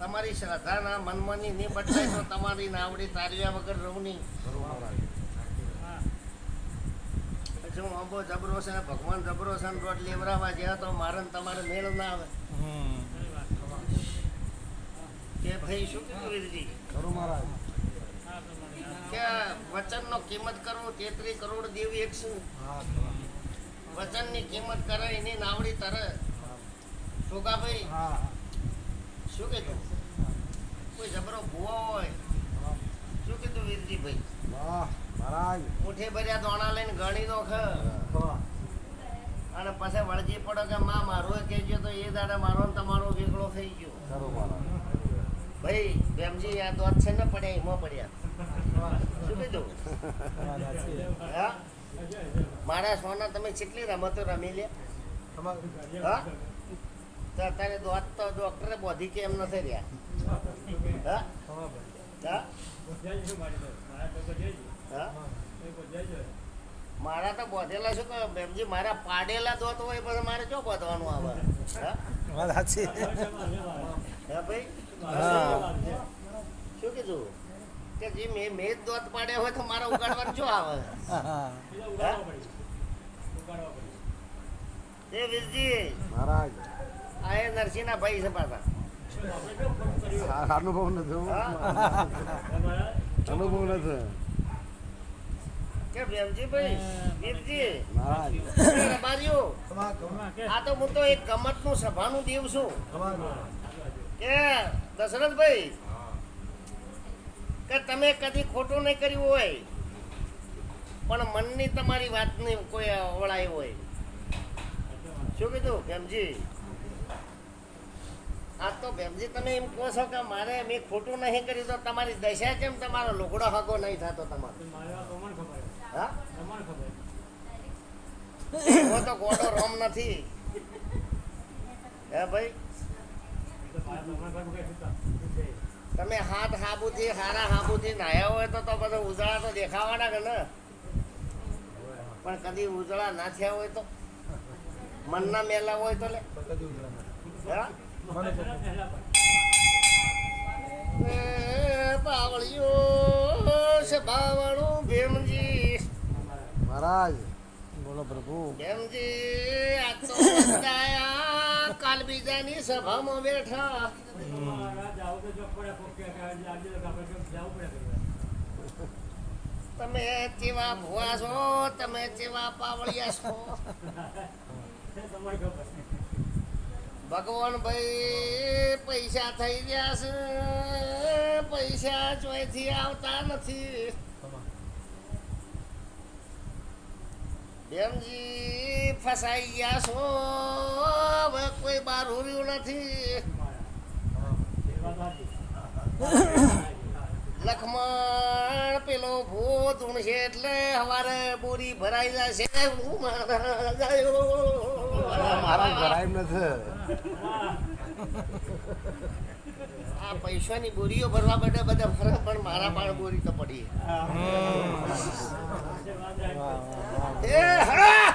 તમારી શ્રદ્ધાના મનમની નહીં બદલાય તો તમારી નાવડી તાર્યા વગર રહું નહીં હું અંબો જબરો છે ને ભગવાન જબરો છે ને રોડ લેવરાવા ગયા તો મારે તમારે મેળ ના આવે. કે ભાઈ શું કીધું વીરજી કે વચનનો કિંમત કરો તેત્રી કરોડ દેવી એક શું? વચનની કિંમત કરે એની નાવડી તરે. ભાઈ? શું કીધું? કોઈ જબરો ભૂવો હોય. શું કીધું વીરજીભાઈ? મુઠ્ઠી ભર્યા દોણા લઈને ગણી નો ખ. અને પછી વળજી પડો કે માં મારું કહેજો તો એ દાડે મારો ને તમારો વેગળો થઈ ગયો. ભાઈ બેમજી આ દોત છે ને પડ્યા એમાં પડ્યા. શું કીધું? હા? મારા સોના તમે કેટલી રમતો રમી લે હા? તો અત્યારે દોત તો ડોક્ટરે બોધી કે એમ નથી રહ્યા. મારા તો બોધેલા શું કહે બેમજી મારા પાડેલા દોત હોય પછી મારે જો બોધવાનું આવે? હા? હા ભાઈ? શું કીધું? કે જે મેં મેં જ દોત પાડ્યા હોય તો મારા ઉગાડવાનું શું આવે? એ વીરજી આ એ નરસિંહના ભાઈ છે પાછા. અનુભવ નથી અનુભવ નથી. કે ભેમજીભાઈ વીરજી મહારાજ એ રબારીઓ આ તો હું તો એક ગમતનું સભાનું દેવ છું. કે દશરથભાઈ કે તમે કદી ખોટું નહીં કર્યું હોય પણ મનની તમારી વાતની કોઈ અવળાઈ હોય. શું કીધું ભેમજી આ તો બેનજી તમે એમ કહો છો કે મારે મેં ખોટું નહીં કર્યું તો તમારી દશા કેમ તમારો લુગડો હગો નહીં થતો તમારો? હા? હું તો ગોડો રોમ નથી. હે ભાઈ? તમે હાથ હાબુથી હારા હાબુથી નાહ્યા હોય તો તો બધા ઉજળા તો દેખાવાના કે ને? પણ કદી ઉજળા ના થયા હોય તો? મનના મેલા હોય તો લે. હા? એ મહારાજ બોલો પ્રભુ. ભીમજી આ તો કાલ બીજાની સભામાં બેઠા. તમે જેવા ભુવા છો તમે જેવા પાવળિયા છો. ભગવાન ભાઈ પૈસા થઈ ગયા છે. પૈસા ચોયથી આવતા નથી. બેનજી, ફસાઈ ગયા છો. હવે કોઈ બાર રહ્યું નથી. લખમણ, પેલો ભૂત ઉણશે એટલે હવારે બોરી ભરાઈ જશે. મારા ભરાય નથી. આ પૈસાની બોરીઓ ભરવા માટે બધા ફરક પણ મારા પણ બોરી તો પડી. એ હરા!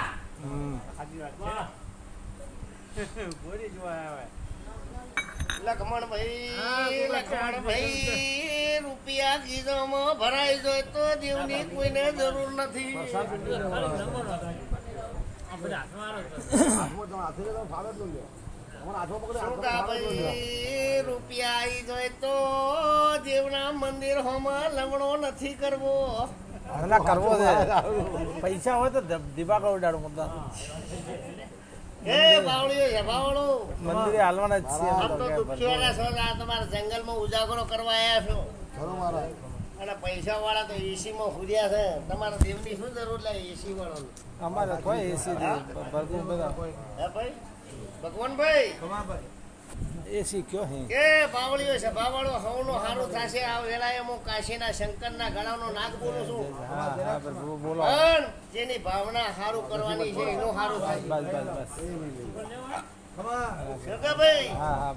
લખમણ ભાઈ લખમણ ભાઈ રૂપિયા ગીધોમાં ભરાઈ જાય તો દેવની કોઈને જરૂર નથી. હાથમાં તમે હાથે તો ફાવે જ રૂપિયા આવી જાય તો દેવના મંદિર હોમાં લમણો નથી કરવો. અલા કરવો છે. પૈસા હોય તો દીવા એ બાવળીઓ છે બાવળો. મંદિરે હાલવાના જ છે આમ તો દુખિયાના છો આ તમારા જંગલમાં ઉજાગરો કરવા આવ્યા છો. ખરો અને પૈસા વાળા તો એસીમાં હુર્યા છે. તમારા દેવની શું જરૂર લે એસી વાળો અમારે કોઈ એસી ભરપૂર બધા ભાઈ? ભગવાનભાઈ એ શીખ્યો હે? કે બાવળીઓ છે બાવળો હવનો સારું થશે આ વેળાએ હું કાશીના શંકરના ગળાનો નાગ બોલું છું. બોલો પણ જેની ભાવના હારું કરવાની છે એનું હારું થાય. બસ બસ બસ. જગાભાઈ હા હા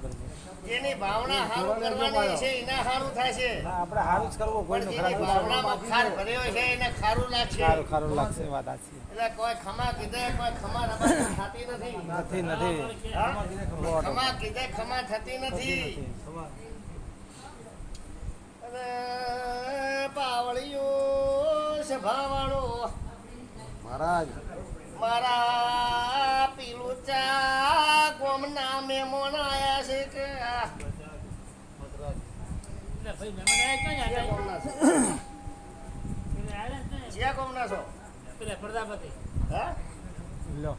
જેની ભાવના હારું કરવાની છે એના હારું થશે આપણે હારું જ કરવું કોઈનું ખરાબ ભાવનામાં ખાર ભર્યો છે એને ખારું લાગશે. ખારું ખારું લાગશે વાત સાચી એટલે કોઈ ખમા કીધે કોઈ ખમા રમા થતી નથી. નથી નથી. ખમા કીધે ખમા થતી નથી. પાવળિયો છે મહારાજ. મારા પીલું ચા ગોમના મહેમાન આયા છે કે આ? ક્યાં ગોમના છો? પ્રજાપતિ. હા? લો?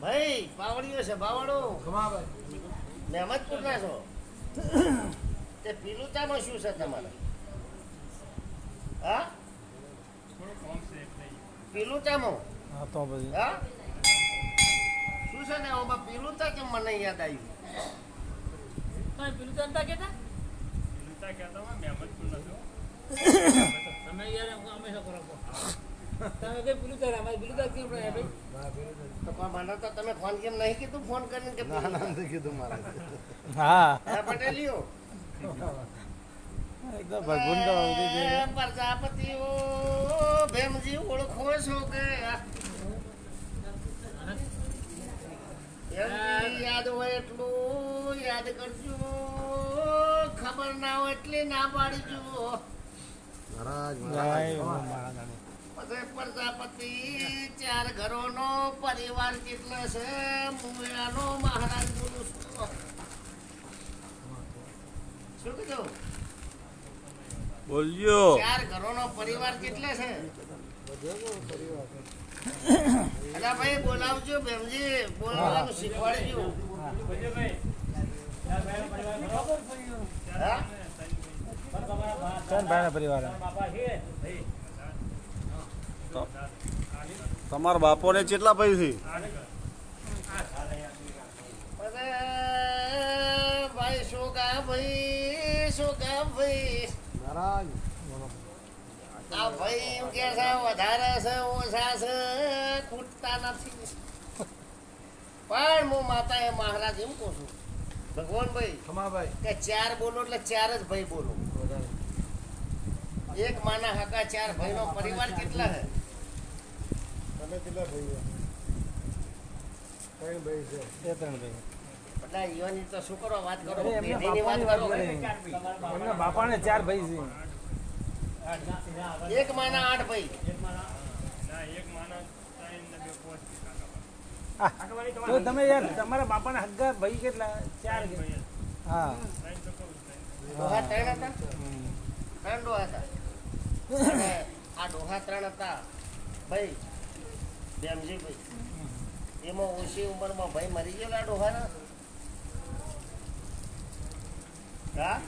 ભાઈ પાવડીઓ છે બાવળો. ખમાભાઈ મહેમદપુરના છો? તે પીલું ચામાં શું છે તમારે? હા? પીલું ચામાં હા તો પછી. હા? શું છે ને ઓમાં પીલું કેમ મને યાદ આવ્યું? તમે પેલું જનતા કહેતા? તમે યાર અમે શું કરો તમે કઈ પેલું ચાલે અમારે પેલું કેમ રહે ભાઈ? તો કોઈ મને તો તમે ફોન કેમ નહીં કીધું? ફોન કરીને કે ના પીલું ના નથી કીધું હા? એકદમ ભગવાન તો પ્રજાપતિઓ ભેમજી ઓળખો છો કે ભેમજી યાદ હોય એટલું યાદ કરજો. ખબર ના હોય એટલી ના પાડીજો. પ્રજાપતિ ચાર ઘરોનો પરિવાર કેટલો છે? મુંગળાનો મહારાજ બોલું છું. શું કીધું? બોલ્યો ચાર ઘરોનો પરિવાર કેટલો છે? અલા ભાઈ બોલાવજો બેમજી બોલવાનું શીખવાડજો. તમારા બાપોને કેટલા પૈસી ભાઈ શું કા ભાઈ? શું કા ભાઈ? મહારાજ આ ભાઈ એમ કે છે વધારે છે ઓછા છે ખૂટતા નથી. પણ હું માતા એ મહારાજ એમ કહું છું ભગવાન ભાઈ ખમાભાઈ. કે ચાર બોલો એટલે ચાર જ ભાઈ બોલો. એક માના હકા ચાર ભાઈનો પરિવાર કેટલા છે તમે કેટલા ભાઈઓ ત્રણ ભાઈ છે. બે ત્રણ ભાઈ. એટલે યોની તો શું કરો વાત કરો વાત કરો. કરી. બાપાને ચાર ભાઈ છે. એક માના આઠ ભાઈ. તો તમે યાર તમારા બાપાના હગ્ગા ભાઈ કેટલા? ચાર હા. ડોહા ત્રણ હતા? ત્રણ ડોહા હતા. આ ડોહા ત્રણ હતા. ભાઈ બેમજી ભાઈ. એમાં ઓછી ઉંમરમાં ભાઈ મરી ગયેલા આ ડોહાના? હા?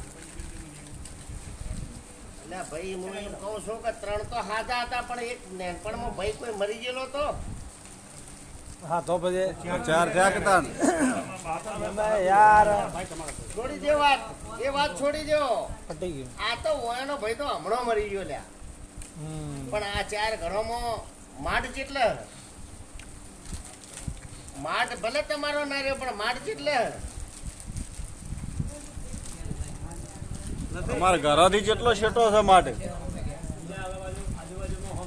એટલે ભાઈ હું એમ કહું છું કે ત્રણ તો હાજા હતા પણ એક નેનપણમાં ભાઈ કોઈ મરી ગયેલો તો? હા તો પછી ચાર થયા કેતા યાર. છોડી દે વાત એ વાત છોડી દો. પટી ગયો. આ તો ઓયાનો ભાઈ તો હમણાં મરી ગયો લ્યા. હમ. પણ આ ચાર ઘરોમાં માડ કેટલે માડ ભલે તમારો ના રહ્યો પણ માડ કેટલા તમારા ઘરથી જેટલો છેટો છે માટે.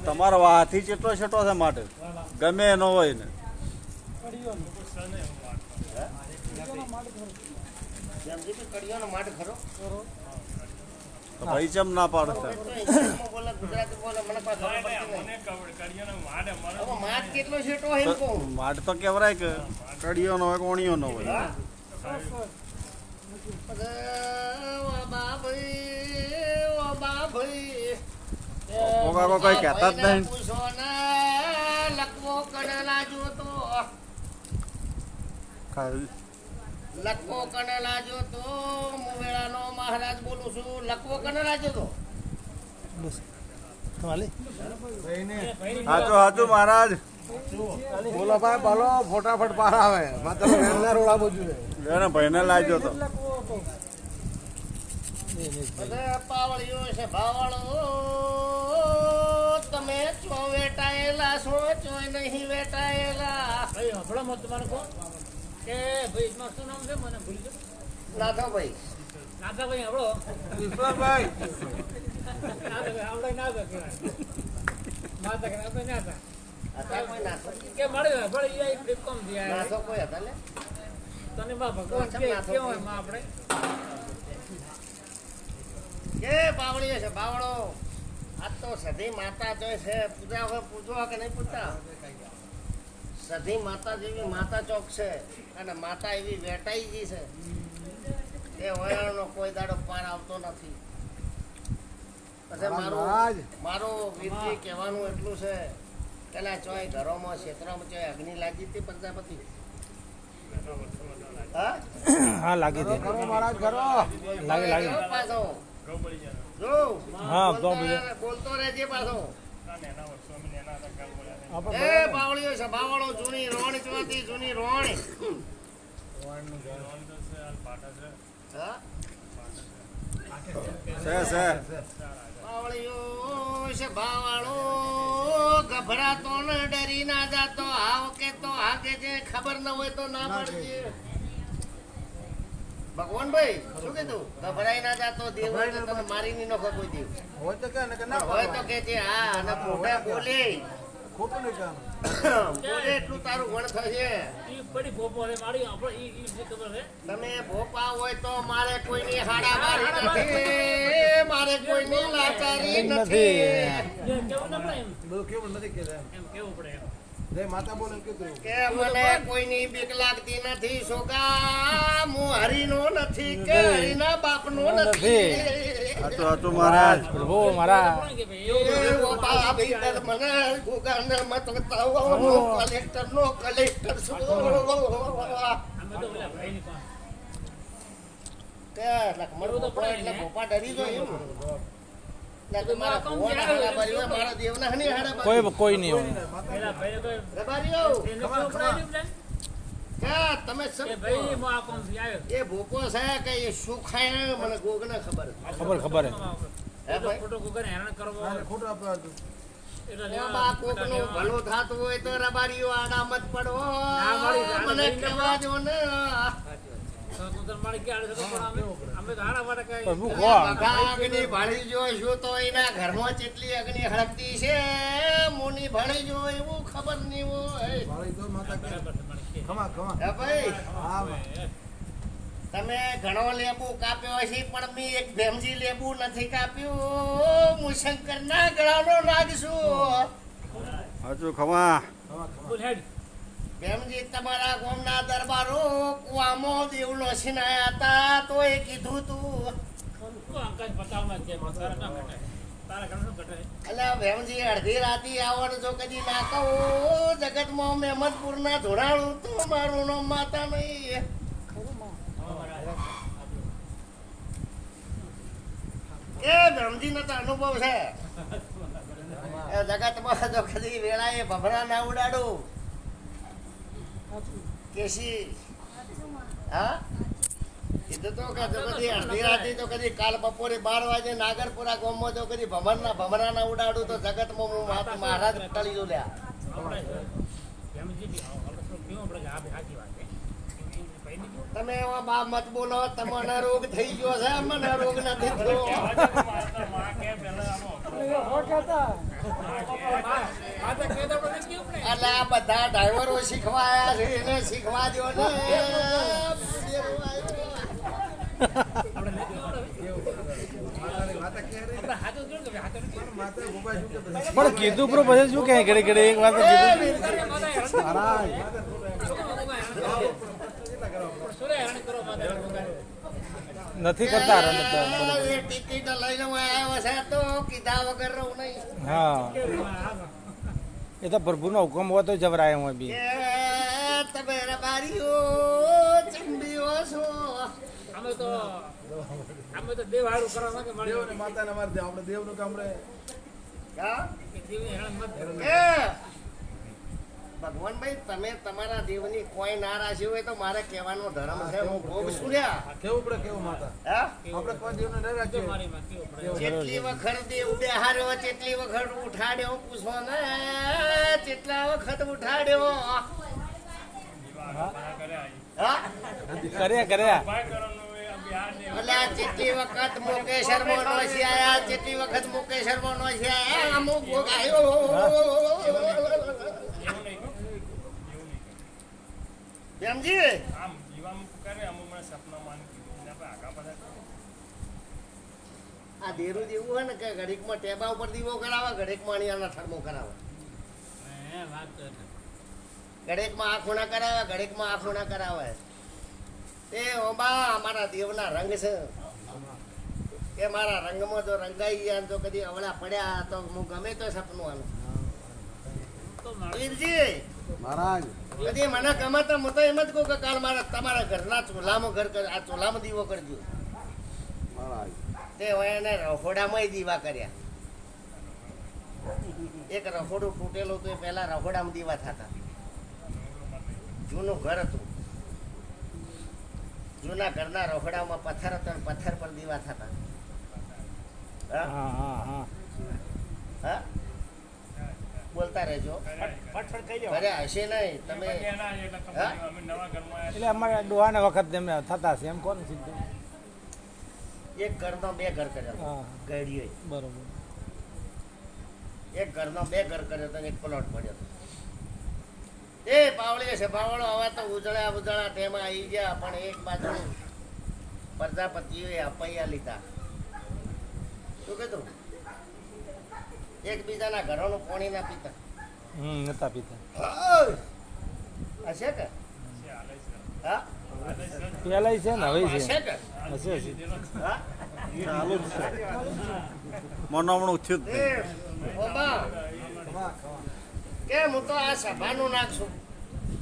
તમારા વાહથી જેટલો છેટો છે માટે. ગમે એનો હોય ને. ભાઈ ચમ ના કહું માટ તો કેવરાય કે કડિયો નો હોય કોણીયો નો હોય. કઈ કહેતા જ નહીં. લકવો કણેલા જોતો લકવો કણેલા જોતો મુવેળાનો મહારાજ બોલું છું. લકવો કણેલા જોતો હાચું હાચું મહારાજ. બોલો ભાઈ બોલો ફટાફટ પાર આવે. માત્ર રોડા બાજુ ભાઈને લાગ્યો તો. અરે પાવળિયો છે ભાવળો. તમે ચો વેટાયેલા છો ચોય નહીં વેટાયેલા. ભાઈ હમણાં મત તમારે કહો કે ભાઈ તમારું શું નામ છે? મને ભૂલી ગયો. નાથો ભાઈ હમણો વિશ્વાસભાઈ. નાથા આવડે નાથા કહેવાય. નાથા કહેવાય આપણે નાથા હતા કે મળ્યો ભલે એ એક થયા નાથો કોઈ હતા લે? તને બા ભગવાન કે કેવો એમાં આપણે? કે બાવળીઓ છે બાવળો. આ તો સધી માતા જો છે. પૂજા હોય પૂજો કે નહીં પૂછતા સધી માતા જેવી માતા ચોક છે અને માતા એવી વેટાઈ ગઈ છે. એ વયાણનો કોઈ દાડો પાર આવતો નથી. પછી મારું મારું વીરજી કહેવાનું એટલું છે. પેલા ચોય ઘરોમાં ક્ષેત્રમાં ચોય અગ્નિ લાગી હતી પ્રજાપતિ. હા હા લાગી દે. કરો મહારાજ કરો. લાગે લાગે. પાછો. જો. હા, બોલતો રહેજે પાછો. એ બાવળીઓ છે જૂની રોણ જોતી જૂની રોણ. છે છે છે ગભરાતો ને ડરી ના જાતો. હાવ કે તો હાકે જે ખબર ન હોય તો ના પડજે. ભગવાનભાઈ શું કીધું? ગભરાઈ ના જાતો દેવ હોય તો તને મારી ની નખો કોઈ દેવ હોય તો કે ના હોય તો કે છે હા અને મોઢા બોલે. ખોટું નહીં કામ બોલે એટલું તારું ગણ થશે. પડી ભોપો છે મારી આપણે ઈ ઈ ખબર છે? તમે ભોપા હોય તો મારે કોઈની હાડા મારી નથી. મારે કોઈની લાચારી નથી. કેવું નથી કેવું પડે એમ? જય માતા બોલે એમ કીધું. કે મને કોઈની બીક લાગતી નથી સોગા. હું હરીનો નથી કે હરીના બાપનો નથી. હાચું હાચું મહારાજ. પ્રભુ મારા પણ કે ભાઈ એ બાપા ભીતર મને ગુગાને મત બતાવો કલેક્ટર નો કલેક્ટર છું કે લખમણ ભોપા એટલે ભોપા ડરી એમ. કોઈ કોઈ નહીં હોય. તમે એ ભૂકો છે કે એ શું ખાય મને ગોગને ખબર ખબર ભલું થાતું હોય તો રબારીઓ આડા મત પડો. મને કહેવા જો ને અગ્નિ ભણી શું તો એના ઘરમાં કેટલી અગ્નિ હળગતી છે મુની ભણી એવું ખબર નહીં હોય મારી તો માતા કે બરાબર છે, મારી કે. ખમા. ખમા હે ભાઈ તમે ઘણો લેબુ કાપ્યો છે પણ મેં એક ભેમજી લેબુ નથી કાપ્યું હું ગળાનો નો હાચું ખમા. ખમા ખમા ભેમજી તમારા ગામના દરબારો કુવામાં દેવલો સિનાયા હતા તો એ કીધું તું. ના? અલ્યા ભેમજી અડધી રાતી આવવાનું જો કદી ના કહું. જગતમાં નામ માતા એ નો તો અનુભવ છે. જગતમાં કદી વેળાએ ભભરા ના ઉડાડું. કેસી હા? કીધું તો કદી અડધી રાતે તો કદી કાલ બપોરે બાર વાગે નાગરપુરા ગામમાં તો કદી ભમરના ભમરાના ઉડાડું તો જગતમાં હું મા- મહારાજ ટળી જો લ્યા તમે એવા બા મત બોલો તમને રોગ થઈ ગયો છે મને રોગ નથી થયો? એટલે આ બધા ડ્રાઈવરો શીખવાયા છે એને શીખવા દો ને. પણ કીધું પ્રો પછી શું કહે? ઘડી ઘડી એક વાત કીધું માતા હેરાન મહારાજ સુરે હેરાન કરો માતા હેરાન કરો. નથી કરતા. એ ટિકિટ લઈને આવ્યો છે તો કીધા વગર રહું નહીં હા એ તો પ્રભુનો હુકમ હોય તો જવરાય હું બી કે તમે રબારીઓ ચંબીઓ છો અમે તો અમે તો દેવ હારું કરવા માંગે મળ્યો ને માતાને મારી દે આપણે દેવનું કામ રે હા કે દેવને મત કરો. એ ભગવાનભાઈ તમે તમારા દેવની કોઈ ના હોય તો મારે કહેવાનો ધર્મ છે. હું ભોગ સુર્યા કેવું પડે કેવું માતા? હા? આપણે કોઈ દેવને ન જો રાખીએ મારી માં કેવું પડે? જેટલી વખત દેવ બેહાર્યો જેટલી વખત ઉઠાડ્યો પૂછો ને જેટલા વખત ઉઠાડ્યો. હા? કર્યા કર્યા. એટલે આ જેટલી વખત મુકેશર મોનો છે આયા જેટલી વખત મુકેશર મોનો છે આયા અમુક ભોગ આવ્યો બેમજી આમ જીવામુખ કરે અમુક મને સપનામાં આને કીધું. એના આગા પાછા આ દેરું જેવું હોય ને કે ઘડીકમાં ટેબા ઉપર દીવો કરાવે ઘડીકમાં અણિયાના થર્મો કરાવે. તો ઘડીકમાં આ ખૂણા કરાવે ઘડીકમાં આ ખૂણા કરાવે. એ ઓબા અમારા દેવના રંગ છે. એ મારા રંગમાં જો રંગાઈ ગયા ને તો કદી અવળા પડ્યા તો હું ગમે તો સપનું આનું. વીરજી! મહારાજ કદી મને કમાતા તો એમ જ કહું કે કાલ મારા તમારા ઘરના ચૂલામાં ઘર કર આ ચોલામાં દીવો કરજો. તે હોય એને રહોડામાં દીવા કર્યા. એક રહોડું તૂટેલું હતું એ પહેલા રહોડામાં દીવા થતા. જૂનું ઘર હતું. જૂના ઘરના રહોડામાં પથ્થર હતો પથ્થર પર દીવા થતા. હા હા હા. હા? બોલતા રહેજો. અરે હશે નહીં. તમે એટલે અમારે ડોહાના વખત એમને થતા છે એમ કોણ સીધું? એક ઘરનો બે ઘર કર્યો હા. બરોબર. એક ઘરનો બે ઘર કર્યો હતો એક પ્લોટ પડ્યો હતો. એ પાવળી છે. પાવળો હવે તો ઉજળા ઉજળા ટેમાં આવી ગયા પણ એક બાજુ પ્રજાપતિઓએ અપૈયા લીધા. શું કીધું? એકબીજાના ઘરોનું પાણી ના પીતા. હમ નતા પીતા. હશે કે? હા? પેલા છે ને હવે છે. કે? હશે હશે ચાલુ જ છે. કેમ? હું તો આ સભાનું નાખશું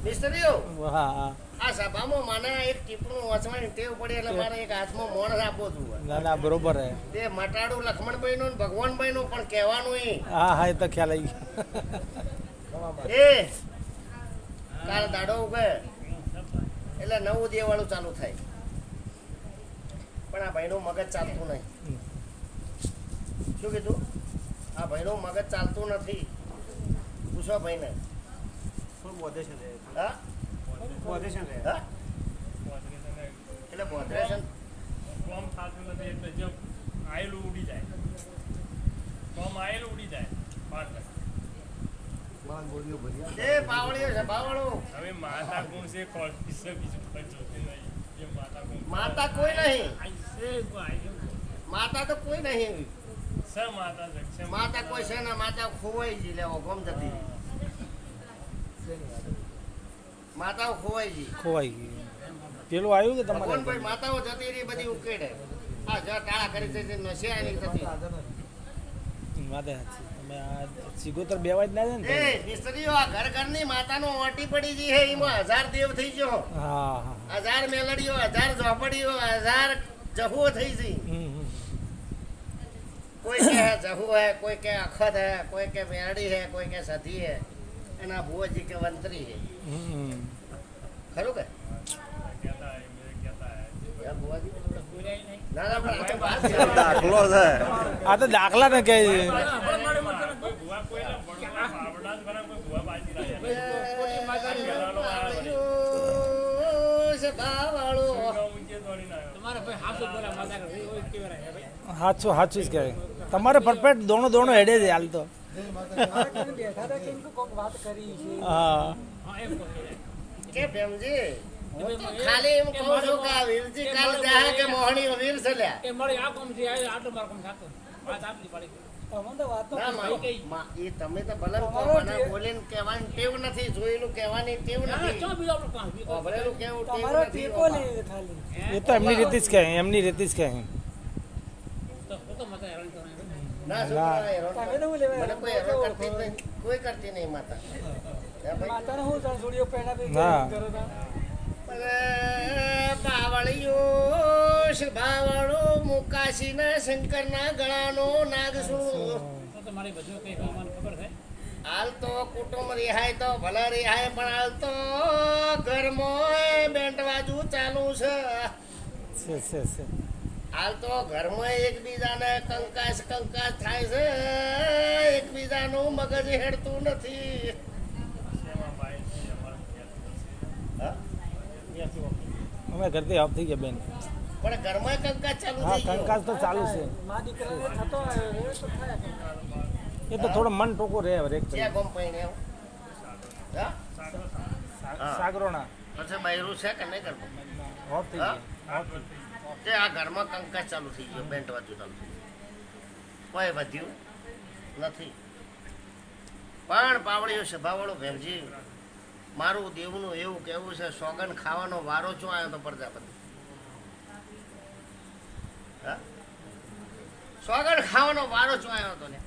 મિસ્ત્રીઓ? હા હા. આ સભામાં મને એક ટીપણું વાંચવાની ટેવ પડી એટલે મારે એક હાથમાં મોણ આપવો જોઈએ. ના ના બરોબર હે. તે મટાડું લક્ષ્મણભાઈ નું ભગવાનભાઈ નું પણ કહેવાનું ઈ. હા હા એ તો ખ્યાલ આવી ગયો. એ કાલ દાડો ઉગે. એટલે નવું દેવાળું ચાલુ થાય. પણ આ ભાઈનું મગજ ચાલતું નહીં. શું કીધું? આ ભાઈનું મગજ ચાલતું નથી. પૂછો ભાઈને. હા? હા? એટલે બોધરેશન કોમ થતું નથી એટલે જો આયેલું ઉડી જાય. કોમ આયેલું ઉડી જાય. હવે માતા ગુણ છે બીજું કોઈ જોતી નહીં. માતા ગુણ માતા કોઈ નહીં. આઈ છે, માતા તો કોઈ નહીં માતા કોઈ છે ને માતા ખોવાઈ જી લેવો ગમ જતી રહી. માતાઓ ખોવાઈ ગઈ. ખોવાઈ ગઈ. પેલું આવ્યું કે ભગવાનભાઈ ભાઈ માતાઓ જતી રહી બધી ઉકેડે આ જો ટાળા કરી જતી નશે આની થતી. વાતે. તમે આ સિગોતર બેવા જ ના છે ને એ મિસ્ત્રીઓ આ ઘર ઘરની માતાનો ઓટી પડી જી હે એમાં હજાર દેવ થઈ ગયો. હા હા હજાર મેલડીઓ હજાર ઝોપડીઓ હજાર જહુઓ થઈ ગઈ. કોઈ કે જહુ હે કોઈ કે અખત હે કોઈ કે મેરડી હે કોઈ કે સધી હે. એના ભુવજી કે વંતરી હે. ખરું કે દાખલો છે આ તો દાખલા ને કે હાચું આવડા જ કહેવાય તમારે પરફેક્ટ દોણો દોણો હેડે છે હાલ તો હા. કે ભેમજી હું તો ખાલી એમ કહું છું કે વીરજી કાલ જાહે કે મોહણી વીર છે લ્યા. એ મારે આ કામથી આ આટલું મારું કામ થતું. વાત આટલી પડી. ના, માં- માં, એ તમે તો ભલે ને બોલીને કહેવાની ટેવ નથી જોયેલું કહેવાની ટેવ નથી? એ તો એમની રીતે જ કહે એમની રીતે જ કહે તો હું હેરાન કરું. ના છોકરા હેરાન કરે. મને કોઈ હેરાન કરતી નહીં કોઈ કરતી નહીં માતા. હે ભાઈ? હા અરે બાવળીઓ છે બાવળો મુકાશીના શંકરના ગળાનો નાગ શું તો તો બધું કઈ મને ખબર છે? હાલ તો કુટુંબ રિહાય તો ભલે રિહાય પણ હાલ તો ઘરમાં બેન્ટ બાજુ ચાલુ છે છે છે. હાલ તો ઘરમાં એકબીજાને કંકાસ કંકાસ થાય છે. એકબીજાનું મગજ હેડતું નથી. છે છે. અમે ઘરથી ઓફ થઈ ગયા બેન. પણ ઘરમાં કંકાસ ચાલુ હા થઈ કંકાસ તો ચાલુ છે. એ તો થોડો મન ટોકો રહે હવે ક્યાં હા? હા. સાગરોના. પછી બૈરું છે કે નહીં કરવું ઓફ થઈ ગયા. Off થઈ ગયા. તે આ ઘરમાં કંકાસ ચાલુ થઈ ગયો બેન્ટ બાજુ ચાલુ થઈ કોઈ વધ્યું નથી. પણ પાવડીઓ સભાવાળો ભેમજી, મારું દેવનું એવું કહેવું છે સોગન ખાવાનો વારો શું આવ્યો તો પ્રજાપતિ? સોગન ખાવાનો વારો શું આવ્યો હતો ને?